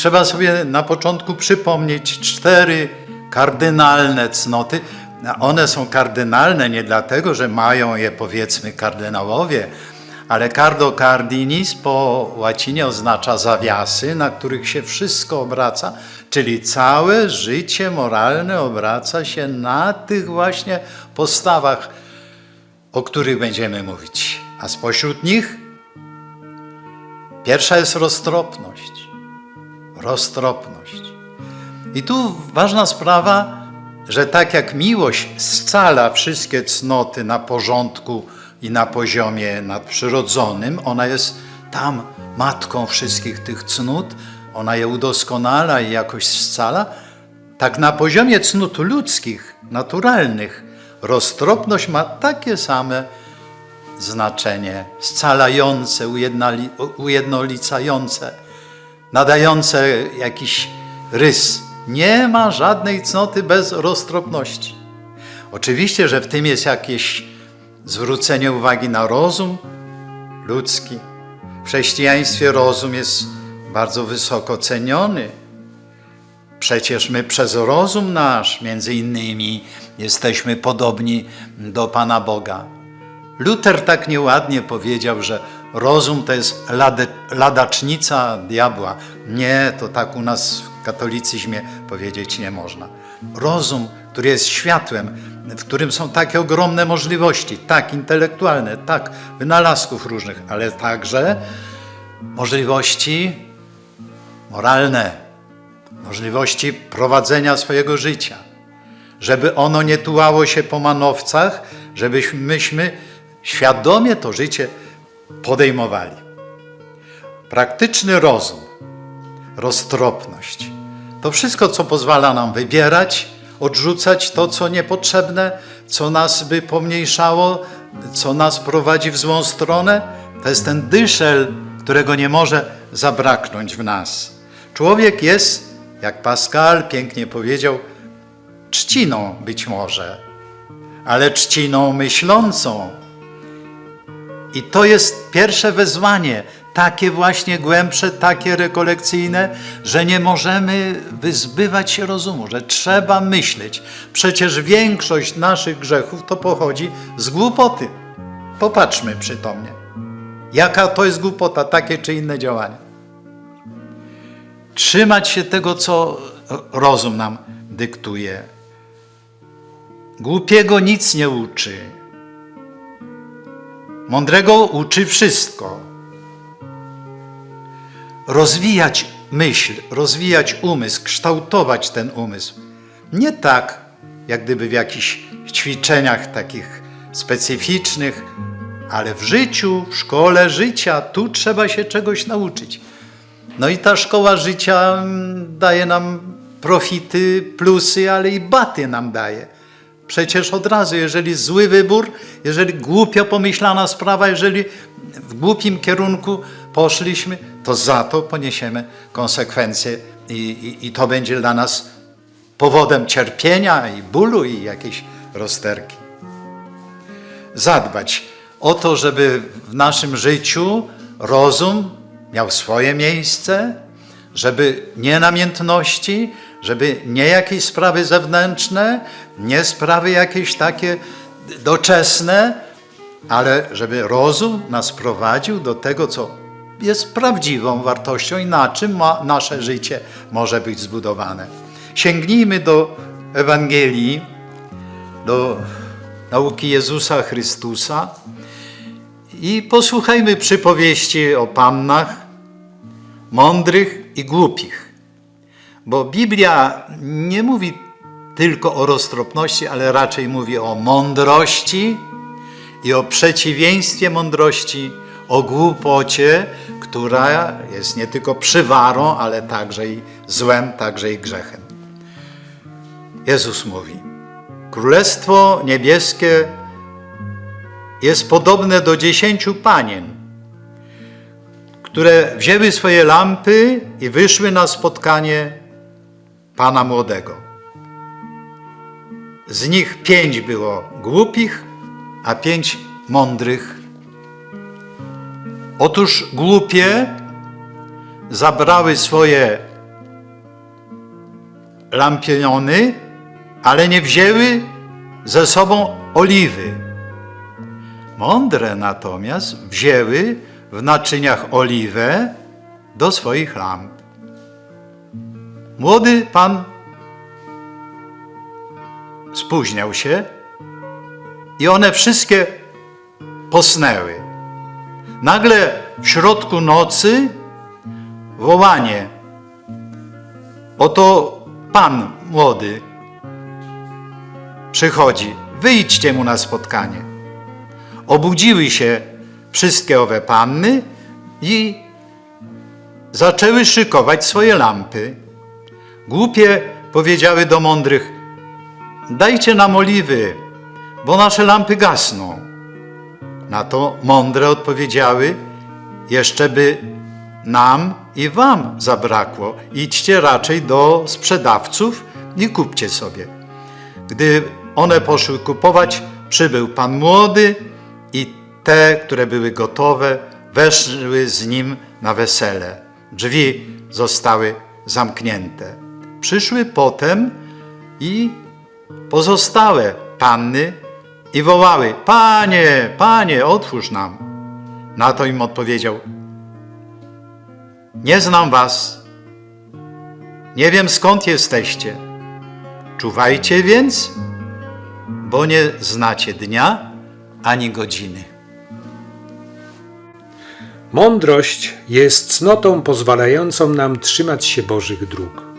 trzeba sobie na początku przypomnieć cztery kardynalne cnoty. One są kardynalne nie dlatego, że mają je powiedzmy kardynałowie, ale cardo cardinis po łacinie oznacza zawiasy, na których się wszystko obraca, czyli całe życie moralne obraca się na tych właśnie postawach, o których będziemy mówić. A spośród nich pierwsza jest roztropność. Roztropność. I tu ważna sprawa, że tak jak miłość scala wszystkie cnoty na porządku i na poziomie nadprzyrodzonym, ona jest tam matką wszystkich tych cnót, ona je udoskonala i jakoś scala, tak na poziomie cnót ludzkich, naturalnych, roztropność ma takie same znaczenie, scalające, ujednolicające, nadające jakiś rys. Nie ma żadnej cnoty bez roztropności. Oczywiście, że w tym jest jakieś zwrócenie uwagi na rozum ludzki. W chrześcijaństwie rozum jest bardzo wysoko ceniony. Przecież my przez rozum nasz, między innymi, jesteśmy podobni do Pana Boga. Luther tak nieładnie powiedział, że rozum to jest ladacznica diabła. Nie, to tak u nas w katolicyzmie powiedzieć nie można. Rozum, który jest światłem, w którym są takie ogromne możliwości, tak intelektualne, tak wynalazków różnych, ale także możliwości moralne, możliwości prowadzenia swojego życia, żeby ono nie tułało się po manowcach, żebyśmy świadomie to życie podejmowali. Praktyczny rozum, roztropność to wszystko, co pozwala nam wybierać, odrzucać to, co niepotrzebne, co nas by pomniejszało, co nas prowadzi w złą stronę. To jest ten dyszel, którego nie może zabraknąć w nas. Człowiek jest, jak Pascal pięknie powiedział, trzciną być może, ale trzciną myślącą. I to jest pierwsze wezwanie, takie właśnie głębsze, takie rekolekcyjne, że nie możemy wyzbywać się rozumu, że trzeba myśleć. Przecież większość naszych grzechów to pochodzi z głupoty. Popatrzmy przytomnie. Jaka to jest głupota, takie czy inne działania. Trzymać się tego, co rozum nam dyktuje. Głupiego nic nie uczy. Mądrego uczy wszystko. Rozwijać myśl, rozwijać umysł, kształtować ten umysł. Nie tak, jak gdyby w jakichś ćwiczeniach takich specyficznych, ale w życiu, w szkole życia, tu trzeba się czegoś nauczyć. No i ta szkoła życia mm, daje nam profity, plusy, ale i baty nam daje. Przecież od razu, jeżeli zły wybór, jeżeli głupio pomyślana sprawa, jeżeli w głupim kierunku poszliśmy, to za to poniesiemy konsekwencje i, i, i to będzie dla nas powodem cierpienia i bólu i jakiejś rozterki. Zadbać o to, żeby w naszym życiu rozum miał swoje miejsce, żeby nie namiętności, żeby nie jakieś sprawy zewnętrzne, nie sprawy jakieś takie doczesne, ale żeby rozum nas prowadził do tego, co jest prawdziwą wartością i na czym ma, nasze życie może być zbudowane. Sięgnijmy do Ewangelii, do nauki Jezusa Chrystusa i posłuchajmy przypowieści o pannach mądrych i głupich. Bo Biblia nie mówi tylko o roztropności, ale raczej mówi o mądrości i o przeciwieństwie mądrości, o głupocie, która jest nie tylko przywarą, ale także i złem, także i grzechem. Jezus mówi: Królestwo niebieskie jest podobne do dziesięciu panien, które wzięły swoje lampy i wyszły na spotkanie Pana młodego. Z nich pięć było głupich, a pięć mądrych. Otóż głupie zabrały swoje lampiony, ale nie wzięły ze sobą oliwy. Mądre natomiast wzięły w naczyniach oliwę do swoich lamp. Młody pan spóźniał się i one wszystkie posnęły. Nagle w środku nocy wołanie. Oto pan młody przychodzi. Wyjdźcie mu na spotkanie. Obudziły się wszystkie owe panny i zaczęły szykować swoje lampy. Głupie powiedziały do mądrych: Dajcie nam oliwy, bo nasze lampy gasną. Na to mądre odpowiedziały: Jeszcze by nam i wam zabrakło. Idźcie raczej do sprzedawców i kupcie sobie. Gdy one poszły kupować, przybył pan młody i te, które były gotowe, weszły z nim na wesele. Drzwi zostały zamknięte. Przyszły potem i pozostałe panny i wołały: Panie, panie, otwórz nam. Na to im odpowiedział: Nie znam was. Nie wiem skąd jesteście. Czuwajcie więc, bo nie znacie dnia ani godziny. Mądrość jest cnotą pozwalającą nam trzymać się Bożych dróg.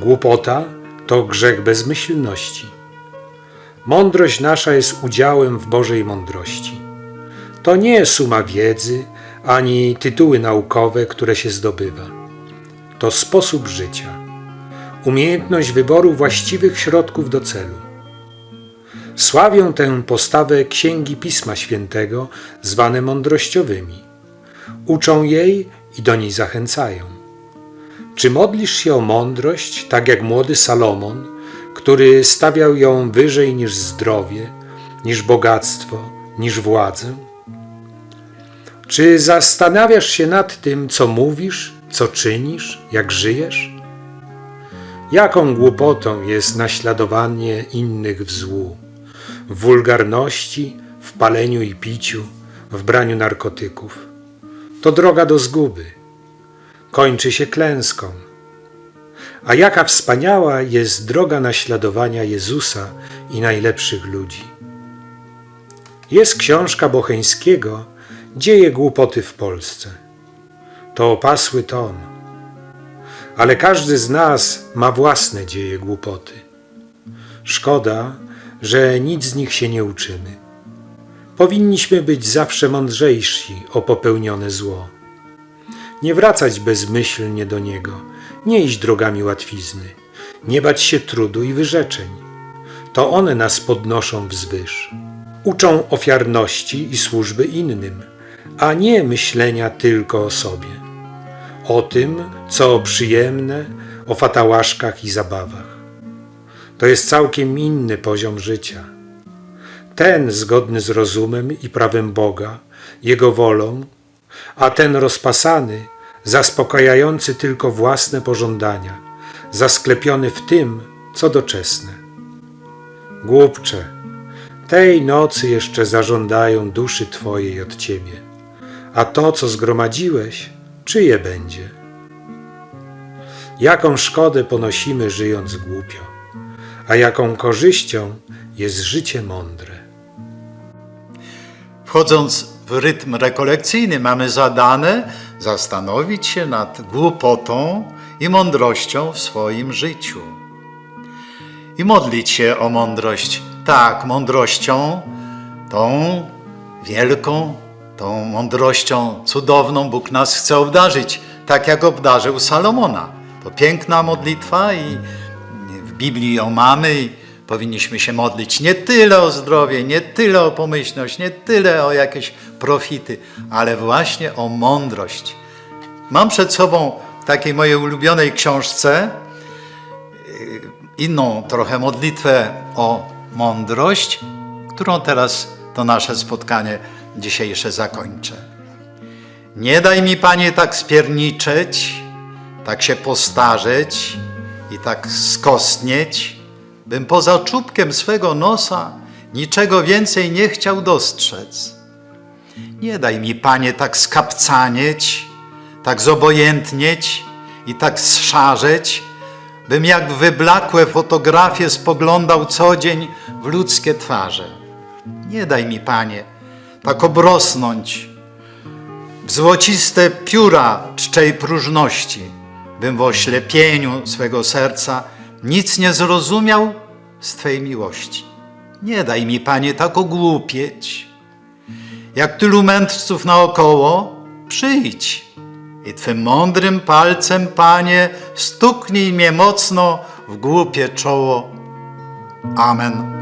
Głupota to grzech bezmyślności. Mądrość nasza jest udziałem w Bożej mądrości. To nie suma wiedzy ani tytuły naukowe, które się zdobywa. To sposób życia, umiejętność wyboru właściwych środków do celu. Sławią tę postawę księgi Pisma Świętego, zwane mądrościowymi. Uczą jej i do niej zachęcają. Czy modlisz się o mądrość, tak jak młody Salomon, który stawiał ją wyżej niż zdrowie, niż bogactwo, niż władzę? Czy zastanawiasz się nad tym, co mówisz, co czynisz, jak żyjesz? Jaką głupotą jest naśladowanie innych w złu, w wulgarności, w paleniu i piciu, w braniu narkotyków? To droga do zguby. Kończy się klęską. A jaka wspaniała jest droga naśladowania Jezusa i najlepszych ludzi. Jest książka Bocheńskiego Dzieje głupoty w Polsce. To opasły tom. Ale każdy z nas ma własne dzieje głupoty. Szkoda, że nic z nich się nie uczymy. Powinniśmy być zawsze mądrzejsi o popełnione zło. Nie wracać bezmyślnie do niego, nie iść drogami łatwizny, nie bać się trudu i wyrzeczeń. To one nas podnoszą wzwyż. Uczą ofiarności i służby innym, a nie myślenia tylko o sobie. O tym, co przyjemne, o fatałaszkach i zabawach. To jest całkiem inny poziom życia ten zgodny z rozumem i prawem Boga, Jego wolą, a ten rozpasany, zaspokajający tylko własne pożądania, zasklepiony w tym, co doczesne. Głupcze, tej nocy jeszcze zażądają duszy Twojej od Ciebie, a to, co zgromadziłeś, czyje będzie? Jaką szkodę ponosimy żyjąc głupio, a jaką korzyścią jest życie mądre. Wchodząc w rytm rekolekcyjny, mamy zadane zastanowić się nad głupotą i mądrością w swoim życiu. I modlić się o mądrość. Tak, mądrością, tą wielką, tą mądrością cudowną Bóg nas chce obdarzyć, tak jak obdarzył Salomona. To piękna modlitwa i w Biblii ją mamy powinniśmy się modlić nie tyle o zdrowie, nie tyle o pomyślność, nie tyle o jakieś profity, ale właśnie o mądrość. Mam przed sobą w takiej mojej ulubionej książce y, inną trochę modlitwę o mądrość, którą teraz to nasze spotkanie dzisiejsze zakończę. Nie daj mi, Panie, tak spierniczeć, tak się postarzeć i tak skostnieć, bym poza czubkiem swego nosa niczego więcej nie chciał dostrzec. Nie daj mi, Panie, tak skapcanieć, tak zobojętnieć i tak zszarzeć, bym jak wyblakłe fotografie spoglądał co dzień w ludzkie twarze. Nie daj mi, Panie, tak obrosnąć w złociste pióra czczej próżności, bym w oślepieniu swego serca nic nie zrozumiał z Twej miłości. Nie daj mi, Panie, tak ogłupieć. Jak tylu mędrców naokoło, przyjdź i Twym mądrym palcem, Panie, stuknij mnie mocno w głupie czoło. Amen.